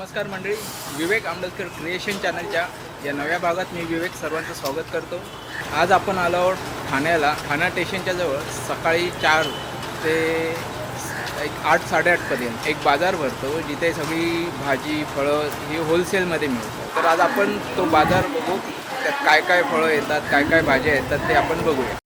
नमस्कार मंडळी विवेक आंबेडकर क्रिएशन चॅनलच्या या नव्या भागात मी विवेक सर्वांचं स्वागत करतो. आज आपण आलो आहोत ठाण्याला. ठाणा स्टेशनच्या जवळ सकाळी चार ते एक आठ साडेआठपर्यंत एक बाजार भरतो जिथे सगळी भाजी फळं ही होलसेलमध्ये मिळतात. तर आज आपण तो बाजार बघू त्यात काय काय फळं येतात काय काय भाज्या येतात ते आपण बघूया.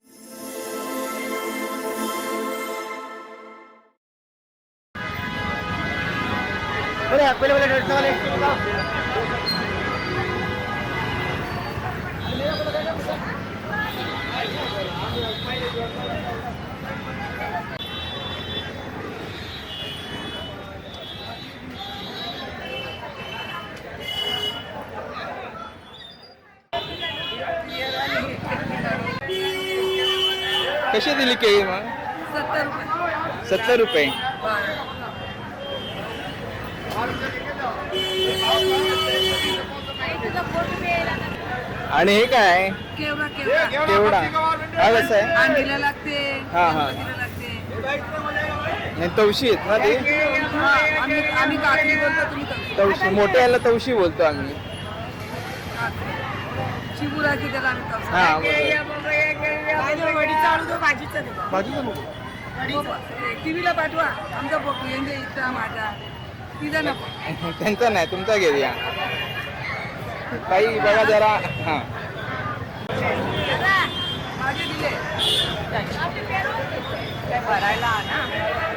कशी दिली केळी मग? सत्तर रुपये. आणि हे काय? केवढा हा कसं आहे? अंडीला लागते हा, हा. गणपतीला लागते. हे तवशी आहेत ना ते. तवशी. मोठ्या याला तवशी बोलतो आम्ही. त्याला आम्ही. हा बरोबर. वडी चालू दो भाजीचं नको. टीव्हीला पाठवा. आमचा बघू यांच्या इथं माझा. तिचा नको. त्यांचा नाही तुमचा घेऊया काही बघा जरा. हा. माझे दिले. काय भरायला ना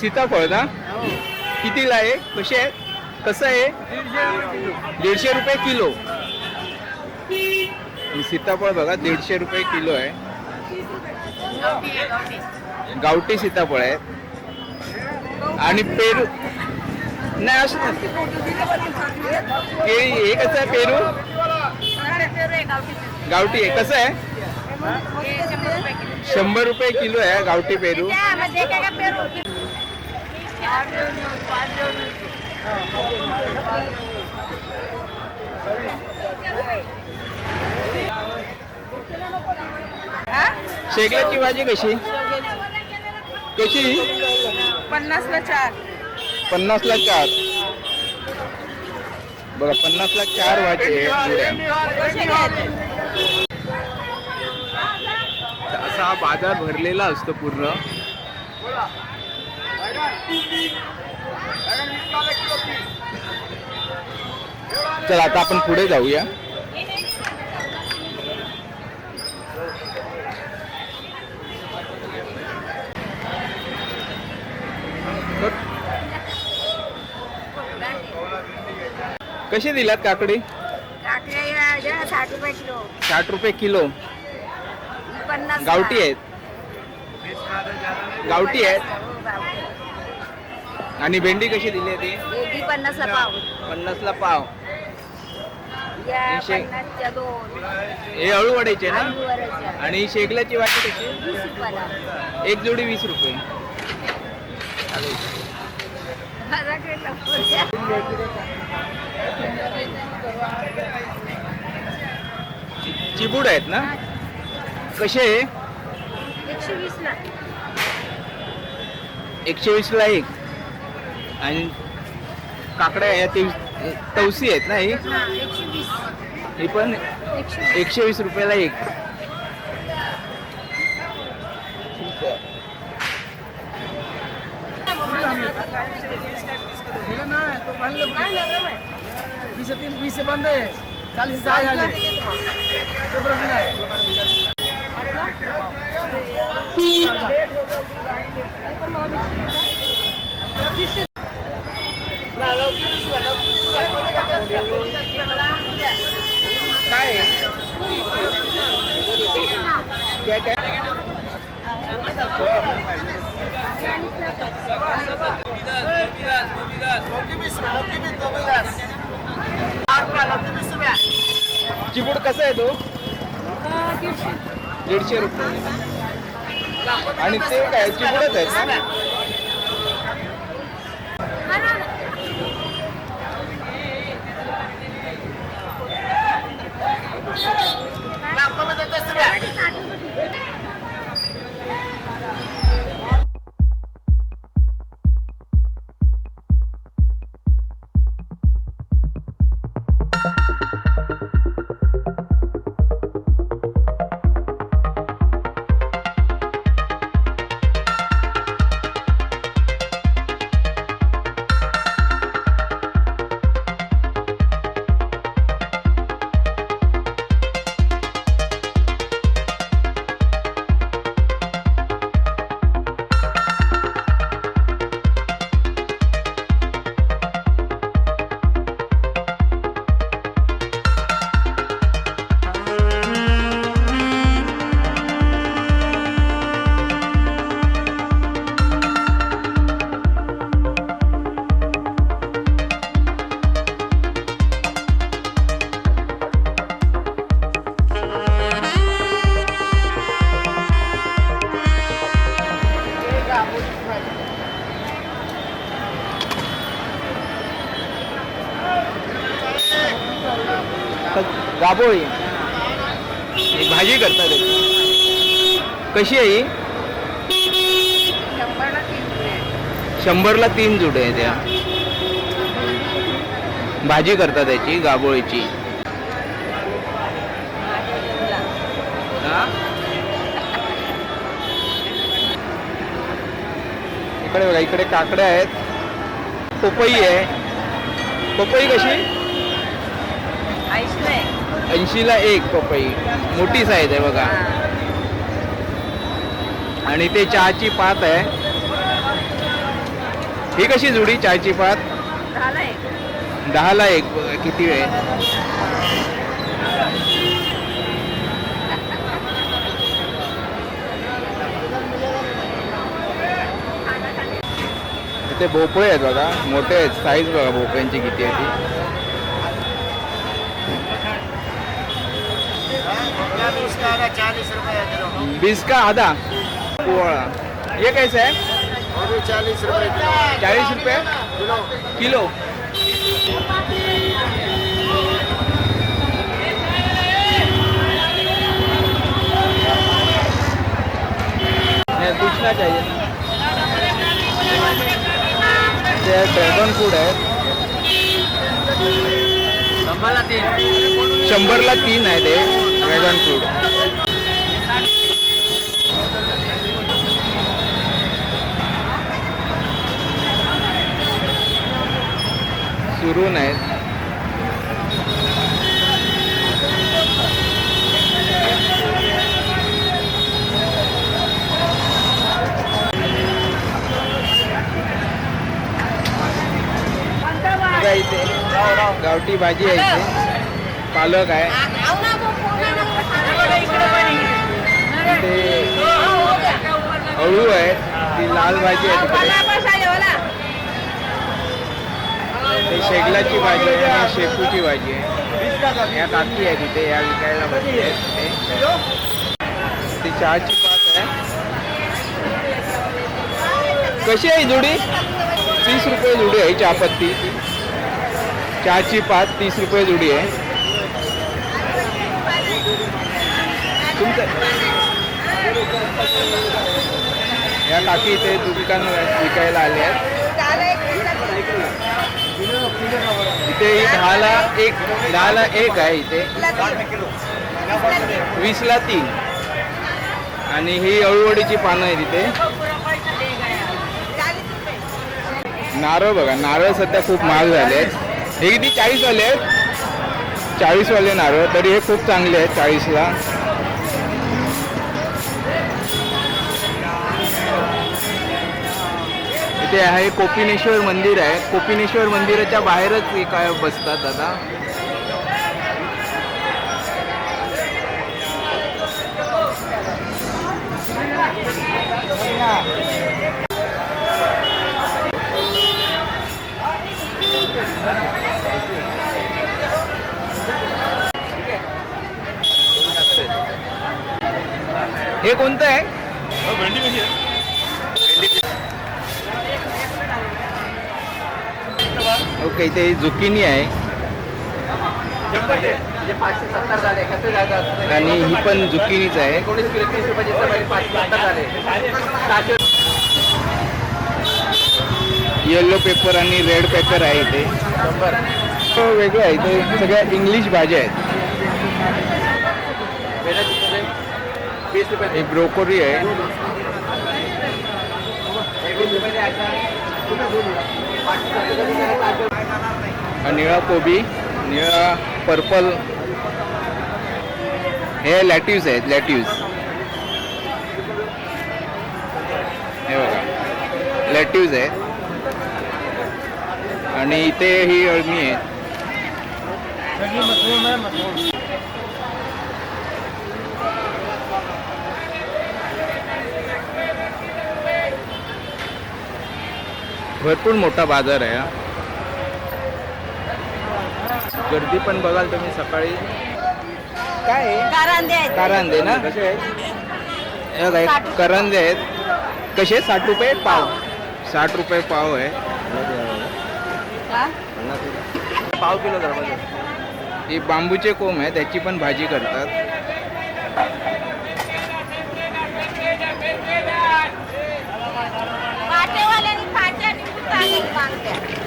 सीताफळ ना? कितीला आहे? कसे आहे? कसं आहे? दीडशे रुपये किलो. सीताफळ बघा दीडशे रुपये किलो आहे. गावठी सीताफळ आहे. आणि पेरू. नाही असं केळी हे कसं आहे पेरू? गावठी आहे कसं आहे? शंभर रुपये किलो आहे गावठी पेरू? शेगल्याची भाजी कशी? कशी? पन्नासला चार. पन्नासला चार. बघा पन्नासला चार भाजी आहे असा हा बाजार भरलेला असतो पूर्ण. चला आता आपण पुढे जाऊया. कशी दिलात काकडी? साठ रुपये किलो. साठ रुपये किलो पन्नास गावठी आहेत. गावठी आहेत? आणि भेंडी कशी दिली आहे ती भेंडी पन्नासला पाव पन्नासला पाव या एकशे- पन्नासच्या दोन हे अळूवड्याचे ना आलूवरच्या. आणि शेगलाची वाटी कशी वीस रुपयाला. एक जोडी वीस रुपये चालेल. माझ्याकडे लवकर द्या. चि- चिबूड आहेत ना कसे आहे एकशे वीसला. एकशे वीसला एक आणि काकड्या या ते तवसी आहेत ना ही हा, पण एकशे वीस. रुपयाला एक. वीस तीन वीस बंद आहे झाले काय आहे? चिबूड कसा आहे तो? दीडशे. रुपये. आणि ते काय चिबूडच आहेत गाबोळी ही भाजी करतात. कशी आहे ही? शंभरला तीन जुडे आहे त्या भाजी करतात त्याची गाबोळीची हा? इकडे बघा इकडे काकड्या आहेत. पपई आहे. पपई कशी. ऐंशीला एक पपई. मोठी साईज आहे बघा. आणि ते चहाची पात आहे. ही कशी जुडी चहाची पात? दहाला एक. किती वेळ इथे भोपळे आहेत बघा मोठे आहेत. साईज बघा भोपळ्यांची किती आहे ती. चालीस रुपये किलो. बीस का आधा कैसे है? वो भी चालीस रुपये किलो. चाळीस रुपये किलो. किलो. नहीं, पूछना चाहिए। ते ड्रॅगन फूड आहे शंभरला तीन. आहे ते ड्रॅगन फ्रूट सुरून आहेत. बघा इथे गावठी भाजी आहे इथे. पालक आहे. ते अळू आहे. ती लाल भाजी आहे तिकडे. ते शेगलाची भाजी आहे आणि शेपूची भाजी आहे. या काकी आहे तिथे या विकायला भाजी आहे तिथे. ती चहाची पात आहे. कशी आहे जुडी? तीस रुपये जुडी आहे चहापत्ती चहाची पात तीस रुपये जुडी आहे. तुमचं या काकी इथे दुकान विकायला आले आहेत. इथे ही दहाला एक दहाला एक आहे इथे. वीसला तीन. आणि ही अळूवडीची पानं आहे तिथे नारळ बघा नारळ सध्या खूप महाग झाले आहेत. हे किती चाळीसवाले आहेत? चाळीसवाले नारळ तरी हे खूप चांगले आहेत चाळीसला. इथे आहे कोपिनेश्वर मंदिर आहे. कोपिनेश्वर मंदिराच्या बाहेरच एक बसतात आता हे कोणतं आहे? ओके इथे झुकिनी आहे? आणि ही पण झुकिनीच आहे. येल्लो पेपर आणि रेड पेपर आहे इथे. तो वेगळं आहे. इथे सगळ्या इंग्लिश भाज्या आहेत. ही ब्रोकोरी आहे. हा निळा कोबी निळा पर्पल. हे लॅटिव्ज आहेत लॅटिव्ज हे बघा लॅटिव्ज आहेत. आणि इथे ही अळमी आहे. भरपूर मोठा बाजार आहे हा. गर्दी पण बघाल तुम्ही सकाळी. काय? आहे कारांदे आहेत. कारांदे ना? हे बघा, एक करंदे आहेत. कसे साठ रुपये पाव. साठ रुपये पाव आहे. हा? पाव किलो जरा ही बांबूचे कोंब आहे त्याची पण भाजी करतात. पाटेवाल्यांनी पाट्या निघून चालत मागत्या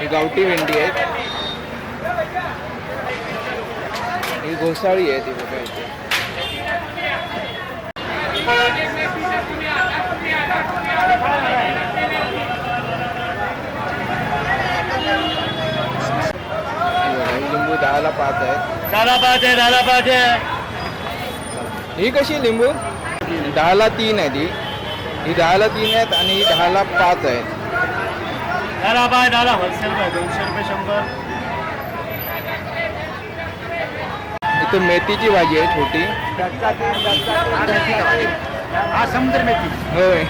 ही गावठी भेंडी आहेत ही घोसाळी आहे ती बघा इथे. लिंबू दहाला पाच आहेत. दादा पाहिजे दादा पाहिजे ही कशी लिंबू? दहाला तीन आहे ती. ही दहाला तीन आहेत आणि ही दहाला पाच आहेत. दादा पाय दादा होलसेल पाय दोनशे रुपये शंभर। इथं मेथीची भाजी आहे छोटी। हा समुद्र मेथी। होय।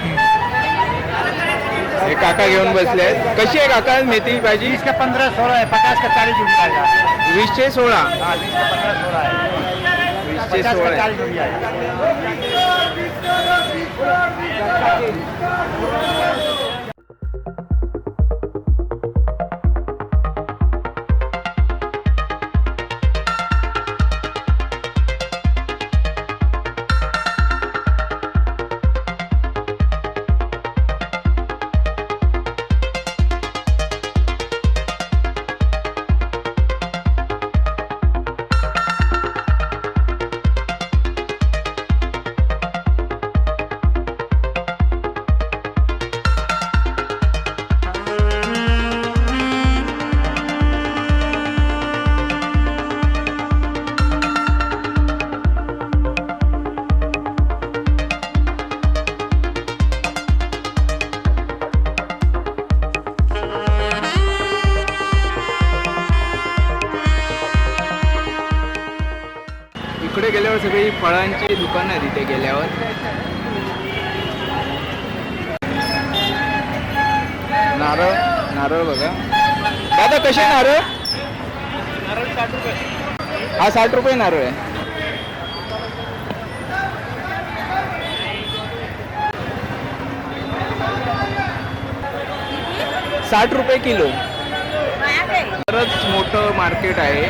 हे काका घेऊन बसले आहेत. कशी आहे काका मेथी भाजी? बीस का पंद्रह सोलह है पचास का चालीस जुड़ जाएगा वीसशे सोळा? हाँ का पंद्रह सोलह है वीसशे सोळा का आहे. सगळी फळांची दुकानं आहेत इथे गेल्यावर. नारळ नारळ बघा. दादा कसे नारळ? हा साठ रुपये नारळ आहे. साठ रुपये किलो. खरंच मोठं मार्केट आहे.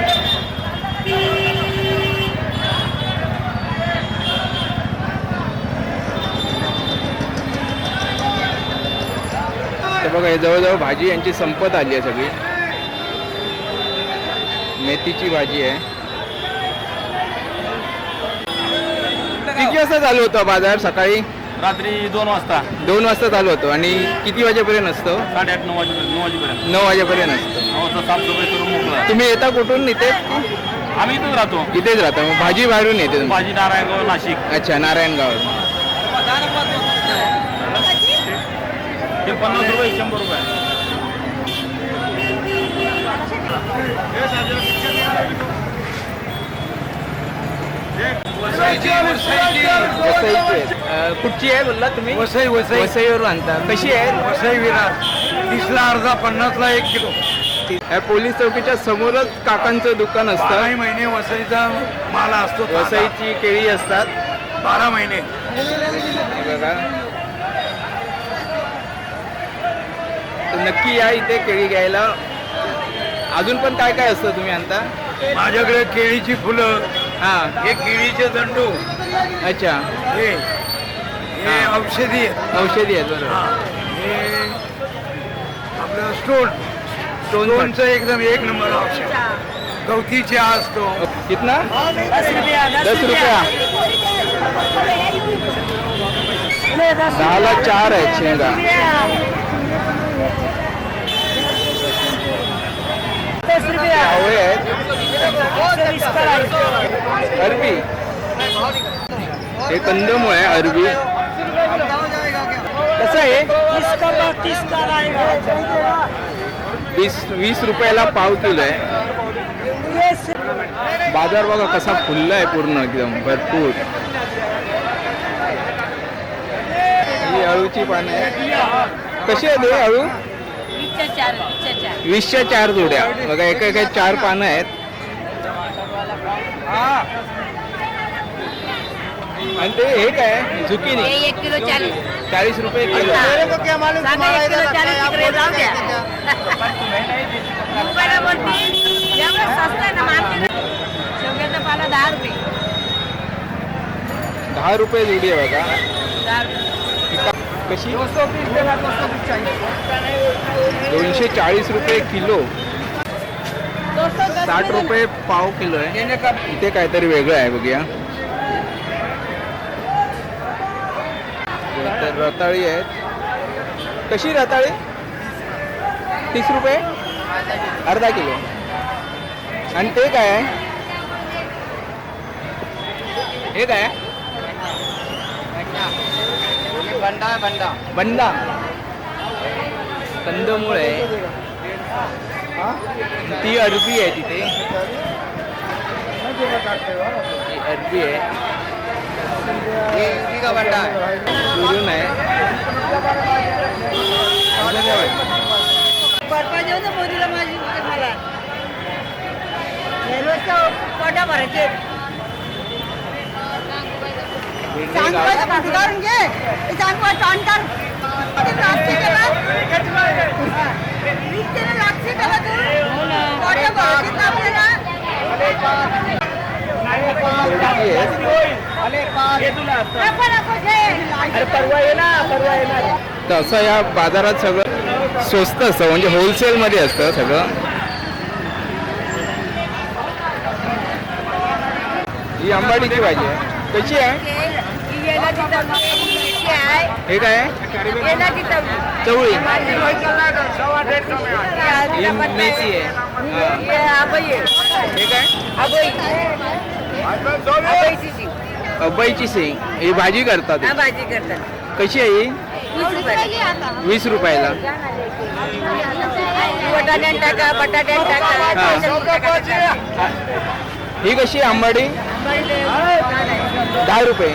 तर बघा हे जवळजवळ भाजी यांची संपत आली आहे सगळी. मेथीची भाजी आहे. किती वाजता चालू होतं बाजार सकाळी? रात्री दोन वाजता. दोन वाजता चालू होतो. आणि किती वाजेपर्यंत असतो? साडेआठ नऊ वाजेपर्यंत नऊ वाजेपर्यंत. नऊ वाजेपर्यंत असतो. नऊचा साफसफाई करून मोकळा. तुम्ही येता कुठून? इथे आम्ही इथंच राहतो. इथेच राहता. भाजी बाहेरून येते भाजी नारायणगाव नाशिक. अच्छा नारायणगाव. हे पन्नास रुपये शंभर रुपये. वसईची आहेत. अं, कुठची आहे बोलला तुम्ही? वसई वसई. वसईवरून आणता. कशी आहे? वसई विरार. तीसला अर्धा पन्नासला एक किलो. या पोलीस चौकीच्या समोरच काकांचं दुकान असतं. बाराही महिने वसईचा माल असतो वसईची केळी असतात. बारा महिने. हे बघा. नक्की या इथे केळी घ्यायला. अजून पण काय काय असतं तुम्ही आणता? माझ्याकडे केळीची फुलं हां. हे केळीचे दंडू अच्छा. हे हे हा. औषधी आहे. औषधी आहेत बरोबर. हा. आपलं स्टोन स्टोन स्टोनचं एकदम एक नंबर औषध गवती चहा असतो. कितना? दस रुपया. दहाला चार आहेत शेंगा. आवळे आहेत. अरबी. हे कंदमूळ आहे अरबी. कसं आहे? वीस वीस रुपयाला पाव किलो आहे. बाजार बघा कसा फुलला आहे पूर्ण एकदम भरपूर. ही अळूची पानं. आहे कशी आहे अळू वीसच्या चार वीसच्या चार. वीसच्या चार जोड्या. बघा एका एका चार पानं आहेत. आणि ते हे काय झुकिनी. हे एक किलो चाळीस. चाळीस रुपये किलो. सांगा एक किलो चाळीस तिकडे जाऊ द्या. मुंबईला बोलती एवढं स्वस्त आहे ना मार्केट. शेवग्याचा पाला दहा रुपये. दहा रुपये जुडी आहे बघा. दहा रुपये. कशी? दोनशे चाळीस रुपये किलो. साठ रुपये पाव किलो आहे. इथे काहीतरी वेगळं आहे बघूया. तर रताळी आहेत. कशी रताळी? तीस रुपये? अर्धा किलो. आणि ते काय आहे? हे काय आहे बंडा. कंदमूळ आहे ती अरबी आहे तिथे. ही अरबी आहे. सुरून आहे काय वाटतं? बर्फा देऊ ना मोदीला माझी मला. दररोजचं पोटा भरायचे. घे. चांगलं टॉन कर लागते त्याला लागते त्याला तू? पोटं भरायचीत ना आपल्याला? भेंडी आहे. नको नको घे तर असं या बाजारात सगळं स्वस्त असतं म्हणजे होलसेलमध्ये असतं सगळं. ही आंबाडीची भाजी आहे कशी आहे? हे काय चवळी मेथी आहे. हा. काय? भाजी करतात. हा भाजी करतात. कशी आहे ही? वीस रुपयाला. हा. कशी आंबाडी? दहा रुपये.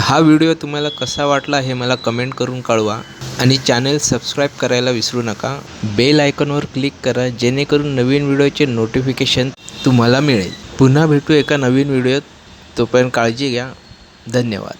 तर हा व्हिडिओ तुम्हाला कसा वाटला हे मला कमेंट करून कळवा आणि चॅनल सबस्क्राईब करायला विसरू नका. बेल आयकॉनवर क्लिक करा जेणेकरून नवीन व्हिडिओचे नोटिफिकेशन तुम्हाला मिळेल. पुन्हा भेटू एका नवीन व्हिडिओत. तोपर्यंत काळजी घ्या. धन्यवाद.